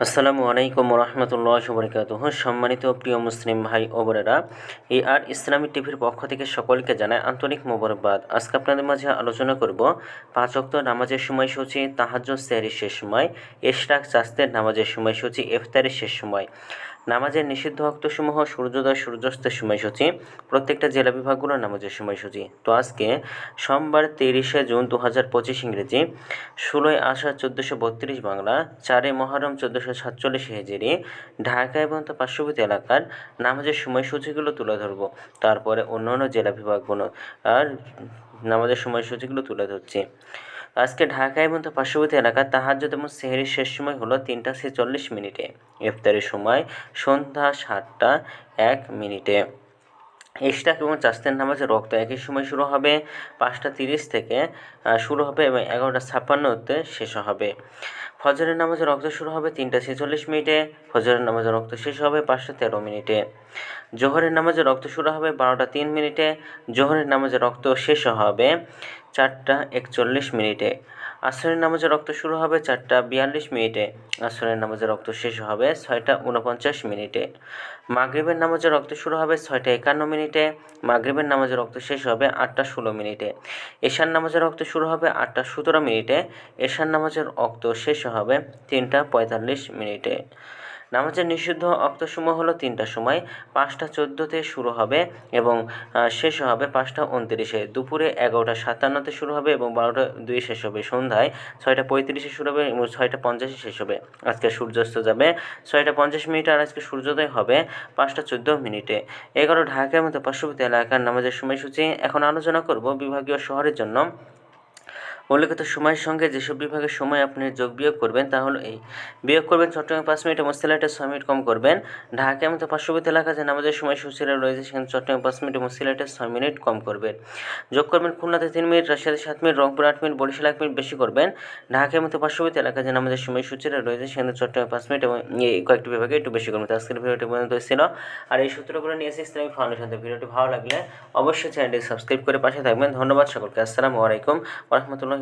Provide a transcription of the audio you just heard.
আসসালামু আলাইকুম রহমতুল্লাহ বরকাত সম্মানিত প্রিয় মুসলিম ভাই ও বোনেরা, এই আর ইসলামী টিভির পক্ষ থেকে সকলকে জানায় আন্তরিক মোবারকবাদ। আজকে আপনাদের মাঝে আলোচনা করব পাঁচ অক্ত নামাজের সময়সূচি তাহাজ সেহরির শেষ সময় এশরাক চাস্তের নামাজের সময়সূচি, ইফতারের শেষ সময়। নামাজের নিষিদ্ধ অক্তসমূহ সূর্যোদয়, সূর্যাস্তের সময়সূচি, প্রত্যেকটা জেলা বিভাগগুলোর নামাজের সময়সূচি। তো আজকে সোমবার তিরিশে জুন দু হাজার পঁচিশ ইংরেজি, ষোলোই আষাঢ় চোদ্দোশো বত্রিশ বাংলা চারে মহরম চোদ্দোশো সাতচল্লিশ হেজেরি, ঢাকা এবং তার পার্শ্ববর্তী এলাকার নামাজের সময়সূচিগুলো তুলে ধরবো। তারপরে অন্য অন্য জেলা বিভাগগুলো আর নামাজের সময়সূচিগুলো তুলে ধরছি। আজকে ঢাকা এবং তার পার্শ্ববর্তী এলাকা তাহাজ্জুদ এবং সেহেরির শেষ সময় হলো তিনটা ছেচল্লিশ মিনিটে। ইফতারের সময় সন্ধ্যা সাতটা এক মিনিটে। ইশরাক এবং চাস্তের নামাজের রক্ত একই সময় শুরু হবে, পাঁচটা তিরিশ থেকে শুরু হবে এবং এগারোটা ছাপ্পান্নতে শেষ হবে। ফজরের নামাজের রক্ত শুরু হবে তিনটা ছেচল্লিশ মিনিটে, ফজরের নামাজের রক্ত শেষ হবে পাঁচটা তেরো মিনিটে। জোহরের নামাজের রক্ত শুরু হবে বারোটা তিন মিনিটে, জোহরের নামাজের রক্ত শেষ হবে চারটা একচল্লিশ মিনিটে। আসরের নামাজের রক্ত শুরু হবে চারটা বিয়াল্লিশ মিনিটে। আসরের নামাজের রক্ত শেষ হবে ছয়টা উনপঞ্চাশ মিনিটে। মাগরীবের নামাজের রক্ত শুরু হবে ছয়টা একান্ন মিনিটে। মাগরীবের নামাজের রক্ত শেষ হবে আটটা ষোলো মিনিটে। এশার নামাজের রক্ত শুরু হবে আটটা সতেরো মিনিটে। এশার নামাজের রক্ত শেষ হবে তিনটা পঁয়তাল্লিশ মিনিটে। নামাজের নিষিদ্ধ অক্তসমূহ হলো তিনটার সময়, পাঁচটা চোদ্দোতে শুরু হবে এবং শেষ হবে পাঁচটা উনত্রিশে। দুপুরে এগারোটা সাতান্নতে শুরু হবে এবং বারোটা দুই শেষ হবে। সন্ধ্যায় ছয়টা পঁয়ত্রিশে শুরু হবে এবং ছয়টা পঞ্চাশে শেষ হবে। আজকে সূর্যাস্ত যাবে। ছয়টা পঞ্চাশ মিনিটে আর আজকে সূর্যোদয় হবে পাঁচটা চোদ্দ মিনিটে। এগারো ঢাকার মতো পার্শ্ববর্তী এলাকার নামাজের সময়সূচি। এখন আলোচনা করব বিভাগীয় শহরের জন্য। উল্লেখিত সময়ের সঙ্গে যেসব বিভাগের সময় আপনি যোগ বিয়োগ করবেন, তা হলো এই। বিয়োগ করবেন চট্টগ্রামে পাঁচ মিনিট এবং সিলেটে ছয় মিনিট কম করবেন। ঢাকা মতো পার্শ্ববর্তী এলাকা যে নামাজের সময়সূচিরা রয়েছে, সেখানে চট্টগ্রামে পাঁচ মিনিট এবং সিলেটে ছয় মিনিট কম করবেন। যোগ করবেন খুলনাতে তিন মিনিট, রাজশাহীতে সাত মিনিট, রংপুর আট মিনিট, বরিশাল এক মিনিট বেশি করবেন। ঢাকার মতো পার্শ্ববর্তী এলাকা যে নামাজের সময়সূচিরা রয়েছে, সেখানে চট্টগ্রামে পাঁচ মিনিট এবং এই কয়েকটি বিভাগে একটু বেশি করবেন। আজকের ভিডিওটি পর্যন্ত ছিল। আর এই সূত্রগুলো নিয়ে এসে ইসলামিক ফাউন্ডেশন। ভিডিওটি ভালো লাগলে অবশ্যই চ্যানেলটি সাবস্ক্রাইব করে পাশে থাকবেন। ধন্যবাদ সকলকে। আসসালামু আলাইকুম রহমতুল্লাহ